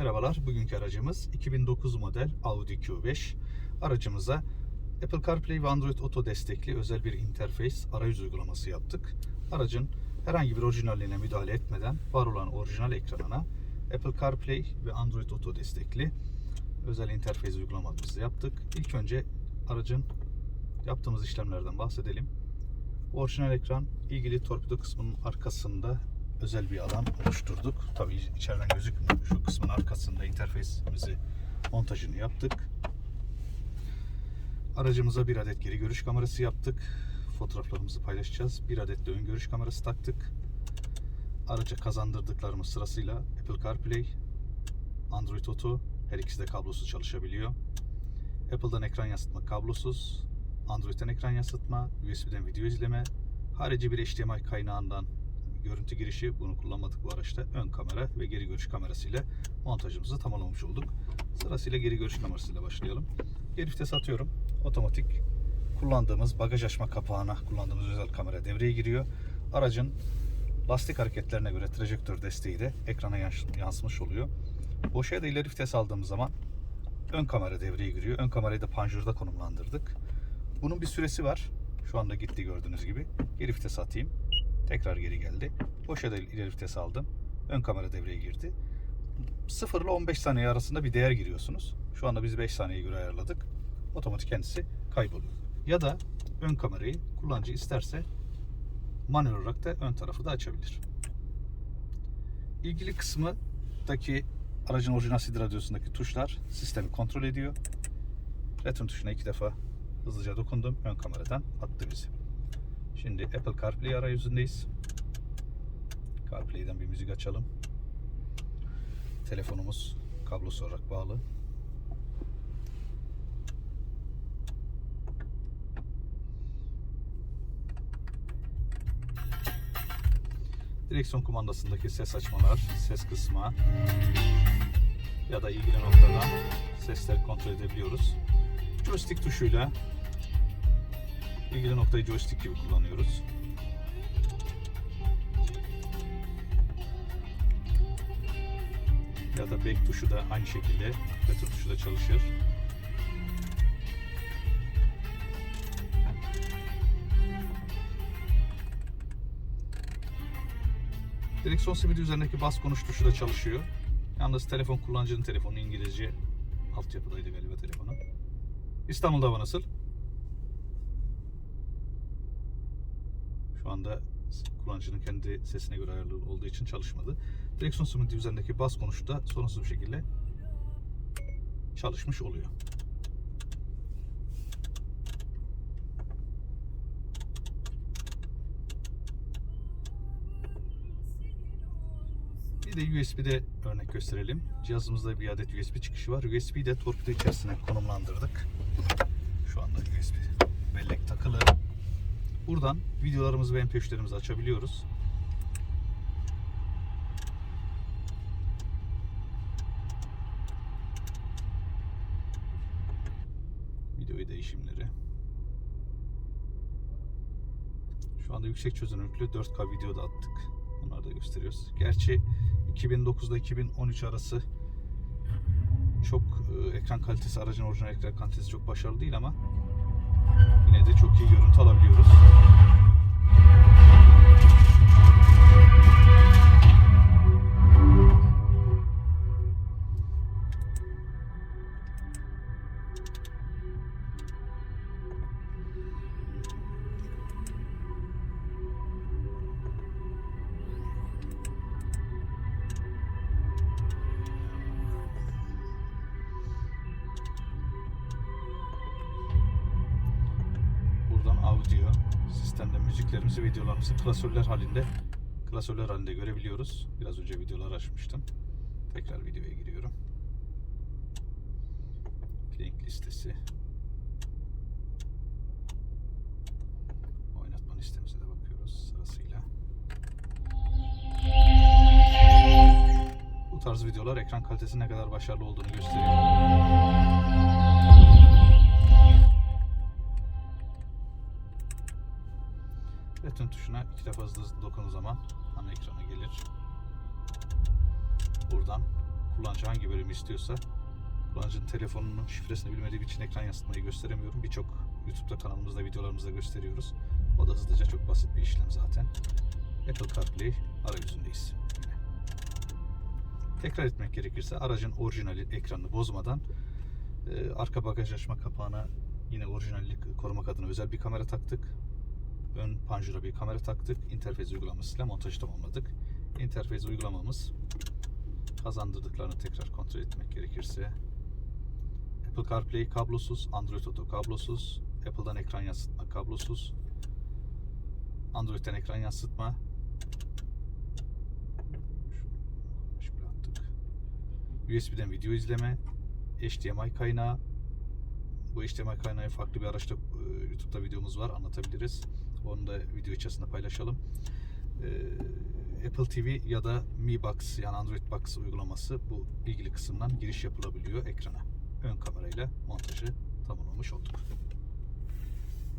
Merhabalar, bugünkü aracımız 2009 model Audi Q5. Aracımıza Apple CarPlay ve Android Auto destekli özel bir interface arayüz uygulaması yaptık. Aracın herhangi bir orijinalliğine müdahale etmeden var olan orijinal ekranına Apple CarPlay ve Android Auto destekli özel interface uygulamamızı yaptık. İlk önce aracın yaptığımız işlemlerden bahsedelim. Orijinal ekran ilgili torpido kısmının arkasında özel bir alan oluşturduk. Tabii içeriden gözükmüyor. Şu kısmın arkasında interfeysimizi montajını yaptık. Aracımıza bir adet geri görüş kamerası yaptık. Fotoğraflarımızı paylaşacağız. Bir adet de ön görüş kamerası taktık. Araca kazandırdıklarımız sırasıyla Apple CarPlay, Android Auto her ikisi de kablosuz çalışabiliyor. Apple'dan ekran yansıtma kablosuz, Android'den ekran yansıtma, USB'den video izleme, harici bir HDMI kaynağından görüntü girişi bunu kullanmadık bu araçta. Ön kamera ve geri görüş kamerasıyla montajımızı tamamlamış olduk. Sırasıyla geri görüş kamerasıyla başlayalım. Geri vites atıyorum. Otomatik kullandığımız bagaj açma kapağına kullandığımız özel kamera devreye giriyor. Aracın lastik hareketlerine göre trajektör desteği de ekrana yans- yansımış oluyor. Boşa da ileri vites aldığımız zaman ön kamera devreye giriyor. Ön kamerayı da panjurda konumlandırdık. Bunun bir süresi var. Şu anda gitti gördüğünüz gibi. Geri vites atayım. Tekrar geri geldi. Boşa da ileri vites aldım. Ön kamera devreye girdi. 0 ile 15 saniye arasında bir değer giriyorsunuz. Şu anda biz 5 saniyeye göre ayarladık. Otomatik kendisi kayboluyor. Ya da ön kamerayı kullanıcı isterse manuel olarak da ön tarafı da açabilir. İlgili kısmındaki aracın orijinal CD radyosundaki tuşlar sistemi kontrol ediyor. Return tuşuna iki defa hızlıca dokundum. Ön kameradan attı bizi. Şimdi Apple CarPlay arayüzündeyiz. CarPlay'den bir müzik açalım. Telefonumuz kablosu olarak bağlı. Direksiyon kumandasındaki ses açmalar, ses kısma ya da ilgili noktadan sesleri kontrol edebiliyoruz. Joystick tuşuyla ilgili noktayı joystick gibi kullanıyoruz. Ya da back tuşu da aynı şekilde return tuşu da çalışır. Direksiyon simidi üzerindeki bas konuş tuşu da çalışıyor. Yalnız telefon kullanıcının telefonu İngilizce altyapıdaydı galiba telefonu. İstanbul'da hava nasıl? Şu anda kullanıcının kendi sesine göre ayarlı olduğu için çalışmadı. Direksiyon simidi üzerindeki bas konuşu da sorunsuz bir şekilde çalışmış oluyor. Bir de USB'de örnek gösterelim. Cihazımızda bir adet USB çıkışı var. USB'yi de torpido içerisine konumlandırdık. Şu anda USB bellek takılı. Buradan videolarımızı ve MP3'lerimizi açabiliyoruz. Video değişimleri. Şu anda yüksek çözünürlüklü 4K video da attık. Onları da gösteriyoruz. Gerçi 2009'da 2013 arası çok e, ekran kalitesi aracın orijinal ekran kalitesi çok başarılı değil ama yine de çok iyi görüntü alabiliyoruz. Sistemde müziklerimizi, videolarımızı klasörler halinde klasörler halinde görebiliyoruz. Biraz önce videolar açmıştım. Tekrar videoya giriyorum. Link listesi. Oynatma listemize de bakıyoruz sırasıyla. Bu tarz videolar ekran kalitesi ne kadar başarılı olduğunu gösteriyor. Return tuşuna iki defa hızlı hızlı dokunduğu zaman ana ekrana gelir. Buradan kullanıcı hangi bölümü istiyorsa kullanıcının telefonunun şifresini bilmediğim için ekran yansıtmayı gösteremiyorum. Birçok YouTube'da kanalımızda videolarımızda gösteriyoruz. O da hızlıca çok basit bir işlem zaten. Apple CarPlay arayüzündeyiz. Tekrar etmek gerekirse aracın orijinali ekranını bozmadan e, arka bagaj açma kapağına yine orijinallik korumak adına özel bir kamera taktık. Ön panjura bir kamera taktık. İnterfez uygulamasıyla montajı tamamladık. İnterfez uygulamamız kazandırdıklarını tekrar kontrol etmek gerekirse Apple CarPlay kablosuz, Android Auto kablosuz, Apple'dan ekran yansıtma kablosuz, Android'den ekran yansıtma. USB'den video izleme, HDMI kaynağı. Bu HDMI kaynağı farklı bir araçta e, YouTube'da videomuz var anlatabiliriz. Onu da video içerisinde paylaşalım. E, Apple TV ya da Mi Box yani Android Box uygulaması bu ilgili kısımdan giriş yapılabiliyor ekrana. Ön kamerayla montajı tamamlamış olduk.